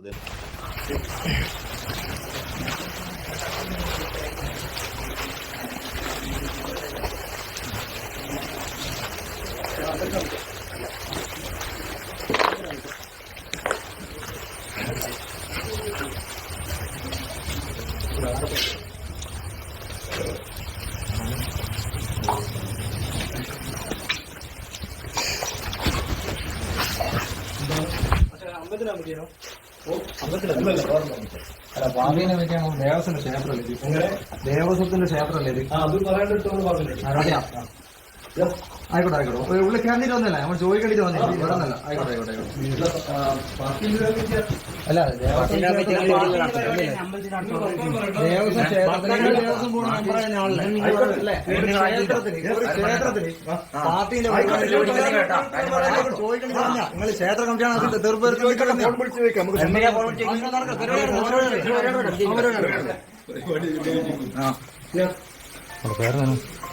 കൊടുത്തത് അല്ല ഭാവിനെ വെക്കാൻ ദേവസ്വത്തിന്റെ ക്ഷേത്രമല്ലേ? ദേവസ്വത്തിന്റെ ക്ഷേത്രമല്ലേ? അത് അറിയാം. ആയിക്കോട്ടെ ആയിക്കോട്ടെ. ഉള്ളിൽ കയറിയിട്ട് വന്നില്ല നമ്മൾ ചോദിക്കേണ്ടിട്ട് വന്നില്ല ഇവിടെ വന്നല്ല ആയിക്കോട്ടെ ആയിക്കോട്ടെ അല്ല ദേവസ്വം ക്ഷേത്രത്തിൽ ദേവസ്വം ബോർഡ് മെമ്പർ ആയ ആളല്ലേ ക്ഷേത്രത്തിന് പാർട്ടിയിലെ ചോദിക്കണ്ട നിങ്ങൾ ക്ഷേത്ര കമ്മിറ്റിയാണ് തീർപ്പ് ചോദിക്കണം ഫോട്ടോ ഒന്നും എടുക്കാൻ പറ്റൂല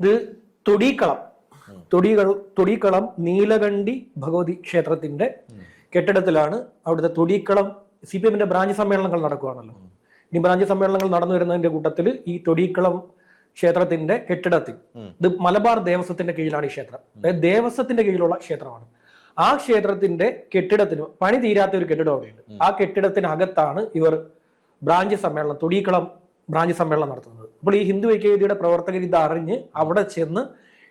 ഇത് തൊടീക്കളം. തൊടികൾ തൊടീക്കളം നീലകണ്ഠി ഭഗവതി ക്ഷേത്രത്തിന്റെ കെട്ടിടത്തിലാണ് അവിടുത്തെ തൊടീക്കളം സി പി എമ്മിന്റെ ബ്രാഞ്ച് സമ്മേളനങ്ങൾ നടക്കുകയാണല്ലോ. ഇനി ബ്രാഞ്ച് സമ്മേളനങ്ങൾ നടന്നു വരുന്നതിന്റെ കൂട്ടത്തിൽ ഈ തൊടീക്കളം ക്ഷേത്രത്തിന്റെ കെട്ടിടത്തിൽ. ഇത് മലബാർ ദേവസ്വത്തിന്റെ കീഴിലാണ് ഈ ക്ഷേത്രം. അതായത് ദേവസ്വത്തിന്റെ കീഴിലുള്ള ക്ഷേത്രമാണ്. ആ ക്ഷേത്രത്തിന്റെ കെട്ടിടത്തിന് പണി തീരാത്ത ഒരു കെട്ടിടം അവിടെയുണ്ട്. ആ കെട്ടിടത്തിനകത്താണ് ഇവർ ബ്രാഞ്ച് സമ്മേളനം തൊടിക്കളം ബ്രാഞ്ച് സമ്മേളനം നടത്തുന്നത്. അപ്പോൾ ഈ ഹിന്ദു ഐക്യവേദിയുടെ പ്രവർത്തകർ ഇത് അറിഞ്ഞ് അവിടെ ചെന്ന്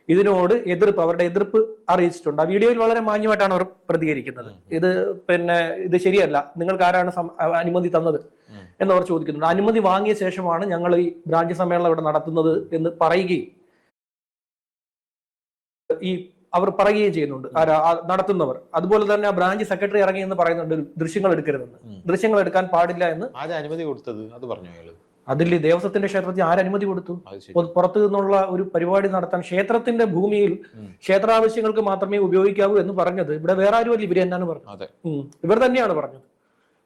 ഇതിനോട് എതിർപ്പ് അവരുടെ എതിർപ്പ് അറിയിച്ചിട്ടുണ്ട്. ആ വീഡിയോയിൽ വളരെ മാന്യമായിട്ടാണ് അവർ പ്രതികരിക്കുന്നത്. ഇത് പിന്നെ ഇത് ശരിയല്ല. നിങ്ങൾക്ക് ആരാണ് അനുമതി തന്നത്? എന്നവർ ചോദിക്കുന്നുണ്ട്. അനുമതി വാങ്ങിയ ശേഷമാണ് ഞങ്ങൾ ഈ ബ്രാഞ്ച് സമ്മേളനം ഇവിടെ നടത്തുന്നത് എന്ന് പറയുകയും ഈ അവർ പറയുകയും ചെയ്യുന്നുണ്ട്. ആരാ നടത്തുന്നവർ. അതുപോലെ തന്നെ ആ ബ്രാഞ്ച് സെക്രട്ടറി ഇറങ്ങി എന്ന് പറയുന്നുണ്ട്. ദൃശ്യങ്ങൾ എടുക്കരുതെന്ന്. ദൃശ്യങ്ങൾ എടുക്കാൻ പാടില്ല എന്ന് അനുമതി കൊടുത്തത്? അത് പറഞ്ഞു അതിൽ ദേവസ്വത്തിന്റെ ക്ഷേത്രത്തിൽ ആരനുമതി കൊടുത്തു. പുറത്തു നിന്നുള്ള ഒരു പരിപാടി നടത്താൻ ക്ഷേത്രത്തിന്റെ ഭൂമിയിൽ ക്ഷേത്രാവശ്യങ്ങൾക്ക് മാത്രമേ ഉപയോഗിക്കാവൂ എന്ന് പറഞ്ഞത്. ഇവിടെ വേറെ ആരുമല്ല ഇവർ തന്നെയാണ് പറഞ്ഞത്. ഇവർ തന്നെയാണ് പറഞ്ഞത്.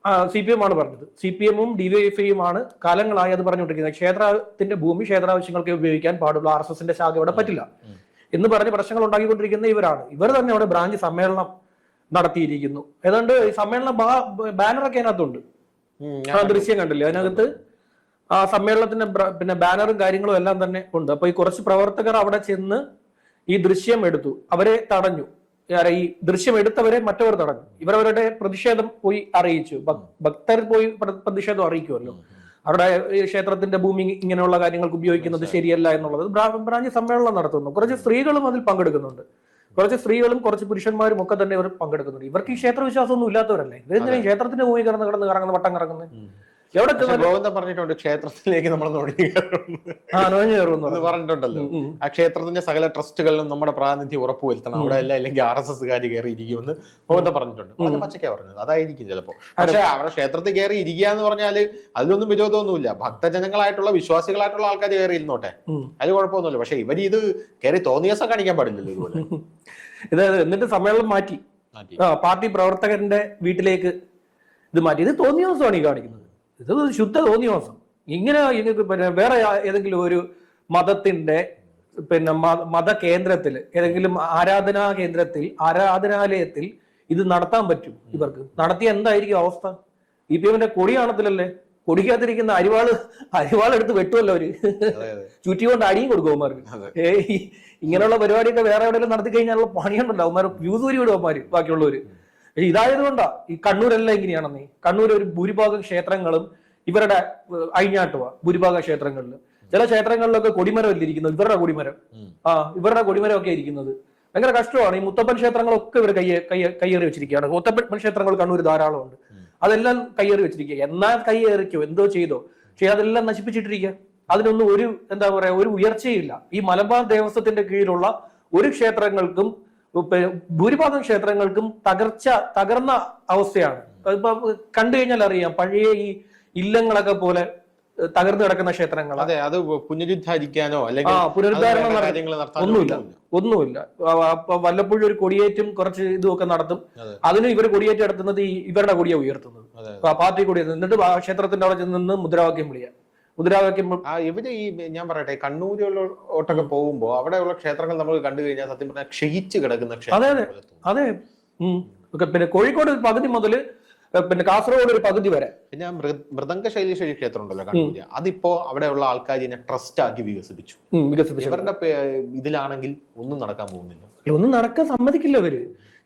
ആ സി പി എം ആണ് പറഞ്ഞത്. സി പി എമ്മും ഡിവൈഎഫ്ഐയും ആണ് കാലങ്ങളായി അത് പറഞ്ഞുകൊണ്ടിരിക്കുന്നത്. ക്ഷേത്രത്തിന്റെ ഭൂമി ക്ഷേത്രാവശ്യങ്ങൾക്ക് ഉപയോഗിക്കാൻ പാടുള്ളൂ ആർ എസ് എസിന്റെ ശാഖ ഇവിടെ പറ്റില്ല. എന്ന് പറഞ്ഞ് പ്രശ്നങ്ങൾ ഉണ്ടാക്കിക്കൊണ്ടിരിക്കുന്ന ഇവരാണ്. ഇവർ തന്നെ അവിടെ ബ്രാഞ്ച് സമ്മേളനം നടത്തിയിരിക്കുന്നു. ഏതാണ്ട് ഈ സമ്മേളന ബാനറൊക്കെ അതിനകത്തുണ്ട്. ആ ദൃശ്യം കണ്ടില്ലേ? അതിനകത്ത് ആ സമ്മേളനത്തിന്റെ പിന്നെ ബാനറും കാര്യങ്ങളും എല്ലാം തന്നെ ഉണ്ട്. അപ്പൊ ഈ കുറച്ച് പ്രവർത്തകർ അവിടെ ചെന്ന് ഈ ദൃശ്യം എടുത്തു. അവരെ തടഞ്ഞു. ഈ ദൃശ്യം എടുത്തവരെ മറ്റവർ തടഞ്ഞു. ഇവരവരുടെ പ്രതിഷേധം പോയി അറിയിച്ചു. ഭക്തർ പോയി പ്ര- പ്രതിഷേധം അറിയിക്കുമല്ലോ അവിടെ ക്ഷേത്രത്തിന്റെ ഭൂമി ഇങ്ങനെയുള്ള കാര്യങ്ങൾക്ക് ഉപയോഗിക്കുന്നത് ശരിയല്ല എന്നുള്ളത് ബ്രാ- ബ്രാഞ്ച് സമ്മേളനം നടത്തുന്നു. കുറച്ച് സ്ത്രീകളും അതിൽ പങ്കെടുക്കുന്നുണ്ട്. കുറച്ച് സ്ത്രീകളും കുറച്ച് പുരുഷന്മാരും ഒക്കെ തന്നെ ഇവർ പങ്കെടുക്കുന്നുണ്ട്. ഇവർക്ക് ഈ ക്ഷേത്ര വിശ്വാസമൊന്നും ഇല്ലാത്തവരല്ലേ? ഇവരെന്തിനാ ക്ഷേത്രത്തിന്റെ ഭൂമി കിടന്ന് കിടന്ന് കറങ്ങുന്ന വട്ടം കറങ്ങുന്നത്? എവിടെ ഗോവിന്ദൻ പറഞ്ഞിട്ടുണ്ട് ക്ഷേത്രത്തിലേക്ക് നമ്മൾ നുഴഞ്ഞു പറഞ്ഞിട്ടുണ്ടല്ലോ. ആ ക്ഷേത്രത്തിന്റെ സകല ട്രസ്റ്റുകളിലും നമ്മുടെ പ്രാതിനിധ്യം ഉറപ്പുവരുത്തണം. അവിടെ അല്ല അല്ലെങ്കിൽ ആർ എസ് എസ് കാര് കയറി ഇരിക്കുമെന്ന് ഗോവിന്ദൻ പറഞ്ഞിട്ടുണ്ട്. വളരെ പച്ചക്കാ പറഞ്ഞത്. അതായിരിക്കും ചിലപ്പോ. പക്ഷെ അവിടെ ക്ഷേത്രത്തിൽ കയറി ഇരിക്കുക എന്ന് പറഞ്ഞാൽ അതിലൊന്നും വിരോധമൊന്നുമില്ല. ഭക്തജനങ്ങളായിട്ടുള്ള വിശ്വാസികളായിട്ടുള്ള ആൾക്കാർ കയറി ഇരുന്നോട്ടെ അത് കുഴപ്പമൊന്നുമില്ല. പക്ഷെ ഇവർ ഇത് കയറി തോന്നിയ ദിവസം കാണിക്കാൻ പാടില്ലല്ലോ ഇതുപോലെ. ഇത് എന്നിട്ട് സമ്മേളനം മാറ്റി. പാർട്ടി പ്രവർത്തകന്റെ വീട്ടിലേക്ക് ഇത് മാറ്റി. ഇത് തോന്നിയ ദിവസമാണ് ഈ കാണിക്കുന്നത്. ഇത് ശുദ്ധ തോന്നിയോസം ഇങ്ങനെ പിന്നെ വേറെ ഏതെങ്കിലും ഒരു മതത്തിന്റെ പിന്നെ മത കേന്ദ്രത്തിൽ ഏതെങ്കിലും ആരാധനാ കേന്ദ്രത്തിൽ ആരാധനാലയത്തിൽ ഇത് നടത്താൻ പറ്റും ഇവർക്ക്. നടത്തിയ എന്തായിരിക്കും അവസ്ഥ? ഇ പി എമ്മിന്റെ കൊടി കാണത്തില്ലല്ലേ? കൊടിക്കകത്തിരിക്കുന്ന അരിവാൾ അരിവാൾ എടുത്ത് വെട്ടുമല്ലോ അവർ. അതെ അതെ. ചുറ്റി കൊണ്ട് അടിയും കൊടുക്കും അവന്മാർക്ക്. ഇങ്ങനെയുള്ള പരിപാടിയൊക്കെ വേറെ എവിടെയെങ്കിലും നടത്തി കഴിഞ്ഞാലുള്ള പണിയുണ്ടല്ലോ അവന്മാർ വ്യൂസൂരി വിടും അവന്മാര് ബാക്കിയുള്ളവര്. പക്ഷെ ഇതായതുകൊണ്ടാ ഈ കണ്ണൂരെല്ലാം എങ്ങനെയാണെന്നേ കണ്ണൂർ ഒരു ഭൂരിഭാഗം ക്ഷേത്രങ്ങളും ഇവരുടെ അഴിഞ്ഞാട്ടുക ഭൂരിഭാഗം ക്ഷേത്രങ്ങളിൽ. ചില ക്ഷേത്രങ്ങളിലൊക്കെ കൊടിമരം അല്ല ഇരിക്കുന്നത്? ഇവരുടെ കൊടിമരം. ആ ഇവരുടെ കൊടിമരം ഒക്കെ ഇരിക്കുന്നത്. ഭയങ്കര കഷ്ടമാണ്. ഈ മുത്തപ്പൻ ക്ഷേത്രങ്ങളൊക്കെ ഇവർ കയ്യെ കയ്യെ കയ്യേറി വെച്ചിരിക്കുകയാണ്. മുത്തപ്പൻ ക്ഷേത്രങ്ങൾ കണ്ണൂർ ധാരാളമുണ്ട് അതെല്ലാം കയ്യേറി വെച്ചിരിക്കുക എന്നാൽ കയ്യേറിക്കോ? എന്തോ ചെയ്തോ? പക്ഷെ അതെല്ലാം നശിപ്പിച്ചിട്ടിരിക്കുക അതിനൊന്നും ഒരു എന്താ പറയാ ഒരു ഉയർച്ചയില്ല. ഈ മലബാർ ദേവസ്വത്തിന്റെ കീഴിലുള്ള ഒരു ക്ഷേത്രങ്ങൾക്കും ഭൂരിഭാഗം ക്ഷേത്രങ്ങൾക്കും തകർച്ച തകർന്ന അവസ്ഥയാണ്. ഇപ്പൊ കണ്ടു കഴിഞ്ഞാൽ അറിയാം പഴയ ഈ ഇല്ലങ്ങളൊക്കെ പോലെ തകർന്നു കിടക്കുന്ന ക്ഷേത്രങ്ങൾ അതെ അത് പുനരുദ്ധാരിക്കാനോ അല്ലെങ്കിൽ പുനരുദ്ധാരണം ഒന്നുമില്ല. ഒന്നുമില്ല. വല്ലപ്പോഴും ഒരു കൊടിയേറ്റും കുറച്ച് ഇതുമൊക്കെ നടത്തും. അതെ. അതിന് ഇവർ കൊടിയേറ്റ് നടത്തുന്നത് ഈ ഇവരുടെ കൊടിയെ ഉയർത്തുന്നത്. പാർട്ടി കൊടി എന്നിട്ട് ക്ഷേത്രത്തിന്റെ അവിടെ ചെന്ന് നിന്ന് മുദ്രാവാക്യം വിളിയാ. മുദ്രാവാക്യം ആ ഇവർ ഈ ഞാൻ പറയട്ടെ ഓട്ടൊക്കെ പോകുമ്പോ അവിടെയുള്ള ക്ഷേത്രങ്ങൾ നമ്മൾ കണ്ടു കഴിഞ്ഞാൽ സത്യം പറഞ്ഞാൽ ക്ഷയിച്ച് കിടക്കുന്ന അതെ, ക്ഷേത്രങ്ങൾ അതെ. അതെ പിന്നെ കോഴിക്കോട് ഒരു പകുതി മുതൽ പിന്നെ കാസർഗോഡ് ഒരു പകുതി വരെ. പിന്നെ മൃദംഗ ശൈലി ശൈലീശ്വരി ക്ഷേത്രം ഉണ്ടല്ലോ കണ്ണൂര്. അതിപ്പോ അവിടെയുള്ള ആൾക്കാർ ഇതിനെ ട്രസ്റ്റ് ആക്കി വികസിപ്പിച്ചു. വികസിപ്പിച്ചു. ഇവരുടെ ഇതിലാണെങ്കിൽ ഒന്നും നടക്കാൻ പോകുന്നില്ല. ഒന്നും നടക്കാൻ സമ്മതിക്കില്ല അവർ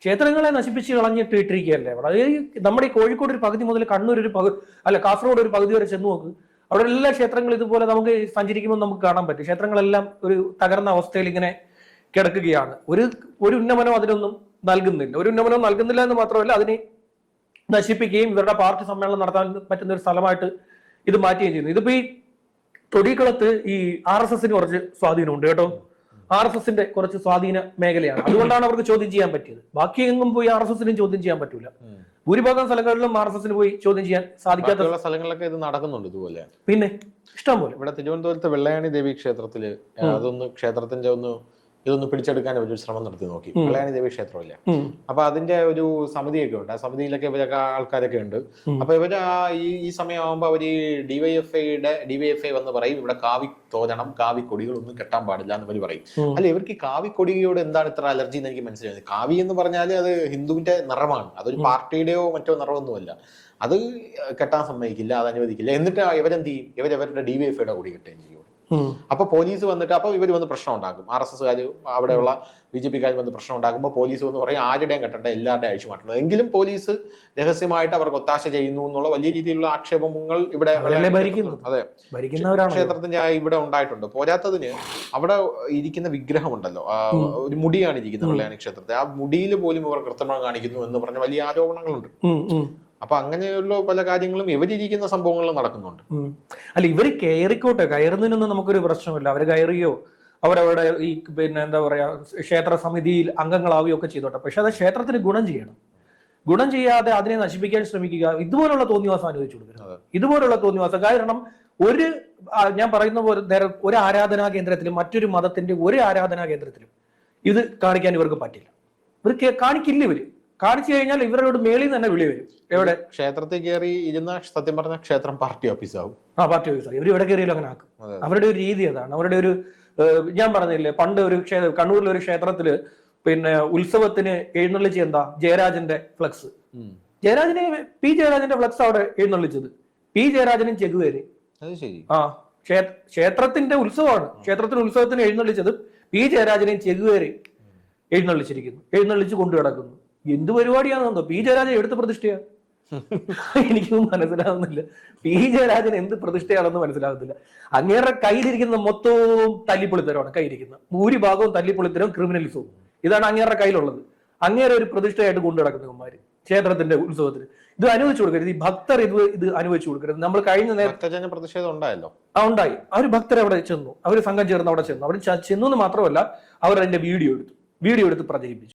ക്ഷേത്രങ്ങളെ നശിപ്പിച്ച് കളഞ്ഞിട്ട് ഇട്ടിരിക്കുകയല്ലേ. അവിടെ നമ്മുടെ ഈ കോഴിക്കോട് ഒരു പകുതി മുതൽ കണ്ണൂർ ഒരു പകുതി അല്ല കാസർഗോഡ് ഒരു പകുതി വരെ ചെന്ന് നോക്ക്. അവിടെ എല്ലാ ക്ഷേത്രങ്ങളും ഇതുപോലെ നമുക്ക് സഞ്ചരിക്കുമ്പോൾ നമുക്ക് കാണാൻ പറ്റും. ക്ഷേത്രങ്ങളെല്ലാം ഒരു തകർന്ന അവസ്ഥയിൽ ഇങ്ങനെ കിടക്കുകയാണ്. ഒരു ഒരു ഉന്നമനം അതിനൊന്നും നൽകുന്നില്ല. ഒരു ഉന്നമനം നൽകുന്നില്ല എന്ന് മാത്രമല്ല അതിനെ നശിപ്പിക്കുകയും ഇവരുടെ പാർട്ടി സമ്മേളനം നടത്താൻ പറ്റുന്ന ഒരു സ്ഥലമായിട്ട് ഇത് മാറ്റുകയും ചെയ്യുന്നു. ഇതിപ്പോ ഈ തൊടിക്കുളത്ത് ഈ ആർ എസ് എസിന് കുറച്ച് സ്വാധീനമുണ്ട് കേട്ടോ. ആർ എസ് എസിന്റെ കുറച്ച് സ്വാധീന മേഖലയാണ്. അതുകൊണ്ടാണ് അവർക്ക് ചോദ്യം ചെയ്യാൻ പറ്റിയത്. ബാക്കി എങ്ങും പോയി ആർ എസ് എസിനും ചോദ്യം ചെയ്യാൻ പറ്റൂല. ഭൂരിഭാഗം സ്ഥലങ്ങളിലും ആർ എസ് എസിന് പോയി ചോദ്യം ചെയ്യാൻ സാധിക്കാത്ത സ്ഥലങ്ങളിലൊക്കെ ഇത് നടക്കുന്നുണ്ട് ഇതുപോലെ. പിന്നെ ഇഷ്ടം പോലെ. ഇവിടെ തിരുവനന്തപുരത്ത് വെള്ളയാണി ദേവി ക്ഷേത്രത്തിൽ അതൊന്ന് ക്ഷേത്രത്തിന്റെ ഒന്ന് ഇതൊന്ന് പിടിച്ചെടുക്കാൻ ഒരു ശ്രമം നടത്തി നോക്കി. കല്യാണി ദേവി ക്ഷേത്രമില്ല. അപ്പൊ അതിന്റെ ഒരു സമിതിയൊക്കെ ഉണ്ട്. ആ സമിതിയിലൊക്കെ ഇവരൊക്കെ ആൾക്കാരൊക്കെ ഉണ്ട്. അപ്പൊ ഇവർ ആ ഈ ഈ സമയമാകുമ്പോ അവർ ഡിവൈഎഫ്ഐയുടെ ഡിവൈഎഫ്ഐ വന്ന് പറയും ഇവിടെ കാവി തോരണം കാവി കൊടികളൊന്നും കെട്ടാൻ പാടില്ല എന്ന് ഇവർ പറയും. അല്ല ഇവർക്ക് ഈ കാവി കൊടിയോട് എന്താണ് ഇത്ര അലർജി എന്ന് എനിക്ക് മനസ്സിലായത് കാവി എന്ന് പറഞ്ഞാൽ അത് ഹിന്ദുവിന്റെ നിറമാണ്. അതൊരു പാർട്ടിയുടെയോ മറ്റോ നിറമൊന്നുമല്ല. അത് കെട്ടാൻ സമ്മതിക്കില്ല അത് അനുവദിക്കില്ല. എന്നിട്ട് ഇവരെന്ത് ചെയ്യും? ഇവരവരുടെ ഡിവൈഎഫ്ഐയുടെ കൊടി കെട്ടുകയും ചെയ്യും. അപ്പൊ പോലീസ് വന്നിട്ട് അപ്പൊ ഇവർ വന്ന് പ്രശ്നം ഉണ്ടാക്കും. ആർ എസ് എസ്കാർ അവിടെയുള്ള ബി ജെ പിക്കാർ വന്ന് പ്രശ്നം ഉണ്ടാക്കുമ്പോൾ പോലീസ് വന്ന് പറയും ആരുടെയും കെട്ടണ്ട എല്ലാവരുടെയും അയച്ചു മാറ്റണം. എങ്കിലും പോലീസ് രഹസ്യമായിട്ട് അവർക്ക് ഒത്താശ ചെയ്യുന്നു എന്നുള്ള വലിയ രീതിയിലുള്ള ആക്ഷേപങ്ങൾ ഇവിടെ അതെ. ക്ഷേത്രത്തിന്റെ ഇവിടെ ഉണ്ടായിട്ടുണ്ട്. പോരാത്തതിന് അവിടെ ഇരിക്കുന്ന വിഗ്രഹമുണ്ടല്ലോ. ഉണ്ടല്ലോ ഒരു മുടിയാണ് ഇരിക്കുന്നത് വെള്ളയാണി ക്ഷേത്രത്തെ ആ മുടിയിൽ പോലും ഇവർ കൃത്രിമം കാണിക്കുന്നു എന്ന് പറഞ്ഞ വലിയ ആരോപണങ്ങളുണ്ട്. അപ്പൊ അങ്ങനെയുള്ള പല കാര്യങ്ങളും ഇവരിയ്ക്കുന്ന സംഭവങ്ങളും നടക്കുന്നുണ്ട്. അല്ല ഇവർ കയറിക്കോട്ടെ കയറുന്നതിനൊന്നും നമുക്കൊരു പ്രശ്നമില്ല. അവർ കയറിയോ? അവരവിടെ ഈ പിന്നെ എന്താ പറയാ ക്ഷേത്ര സമിതിയിൽ അംഗങ്ങളാവുകയോ ഒക്കെ ചെയ്തോട്ടെ. പക്ഷെ അത് ക്ഷേത്രത്തിന് ഗുണം ചെയ്യണം. ഗുണം ചെയ്യാതെ അതിനെ നശിപ്പിക്കാൻ ശ്രമിക്കുക. ഇതുപോലുള്ള തോന്നിവാസം അനുവദിച്ചു കൊടുക്കരുത്. അതെ. ഇതുപോലുള്ള തോന്നിവാസം. കാരണം ഒരു ഞാൻ പറയുന്ന പോലെ നേരെ ഒരു ആരാധനാ കേന്ദ്രത്തിലും മറ്റൊരു മതത്തിന്റെ ഒരു ആരാധനാ കേന്ദ്രത്തിലും ഇത് കാണിക്കാൻ ഇവർക്ക് പറ്റില്ല. ഇവർ കാണിക്കില്ല ഇവർ. കാണിച്ചു കഴിഞ്ഞാൽ ഇവരോട് മേളിൽ നിന്ന് തന്നെ വിളി വരും. എവിടെ? ക്ഷേത്രത്തിൽ കയറി ഇരുന്ന സത്യം പറഞ്ഞ ക്ഷേത്രം പാർട്ടി ഓഫീസ് ആവും ആ പാർട്ടി ഓഫീസ്. ഇവർ ഇവിടെ കയറിയാലും അങ്ങനെ ആക്കും. അവരുടെ ഒരു രീതി അതാണ്. അവരുടെ ഒരു ഞാൻ പറഞ്ഞില്ലേ പണ്ട് ഒരു ക്ഷേത്ര കണ്ണൂരിലെ ഒരു ക്ഷേത്രത്തിൽ പിന്നെ ഉത്സവത്തിന് എഴുന്നള്ളിച്ച് എന്താ? ജയരാജന്റെ ഫ്ലക്സ്. ജയരാജനെ പി ജയരാജന്റെ ഫ്ലക്സ് അവിടെ എഴുന്നള്ളിച്ചത്. പി ജയരാജനും ചെകുവേര്. ആ ക്ഷേത്രത്തിന്റെ ഉത്സവമാണ്. ക്ഷേത്രത്തിന്റെ ഉത്സവത്തിന് എഴുന്നള്ളിച്ചത് പി ജയരാജനെയും ചെകുവേര് എഴുന്നള്ളിച്ചിരിക്കുന്നു. എഴുന്നള്ളിച്ച് കൊണ്ടു കിടക്കുന്നു എന്ത് പരിപാടിയാണെന്നോ പി ജയരാജൻ എടുത്ത പ്രതിഷ്ഠയാ. എനിക്കൊന്നും മനസ്സിലാവുന്നില്ല. പി ജയരാജൻ എന്ത് പ്രതിഷ്ഠയാണെന്ന് മനസ്സിലാവുന്നില്ല. അങ്ങേരുടെ കയ്യിലിരിക്കുന്ന മൊത്തവും തല്ലിപ്പൊളിത്തരമാണ് കയ്യിരിക്കുന്ന ഭൂരിഭാഗവും തല്ലിപ്പൊളിത്തരവും ക്രിമിനൽസും ഇതാണ് അങ്ങേരുടെ കയ്യിലുള്ളത്. അങ്ങേരെ ഒരു പ്രതിഷ്ഠയായിട്ട് കൊണ്ടു നടക്കുന്നവന്മാര് ക്ഷേത്രത്തിന്റെ ഉത്സവത്തിന്. ഇത് അനുവദിച്ചു കൊടുക്കരുത്. ഈ ഭക്തർ ഇത് ഇത് അനുവദിച്ചു കൊടുക്കരുത്. നമ്മൾ കഴിഞ്ഞ നേരം ഭക്തജന പ്രതിഷേധം ഉണ്ടായല്ലോ. ആ ഉണ്ടായി. അവർ ഭക്തർ അവിടെ ചെന്നു. അവർ സംഘം ചേർന്ന് അവിടെ ചെന്നു. അവിടെ ചെന്നു എന്ന് മാത്രമല്ല അവർ അതിന്റെ വീഡിയോ എടുത്തു. വീഡിയോ എടുത്ത് പ്രചരിപ്പിച്ചു.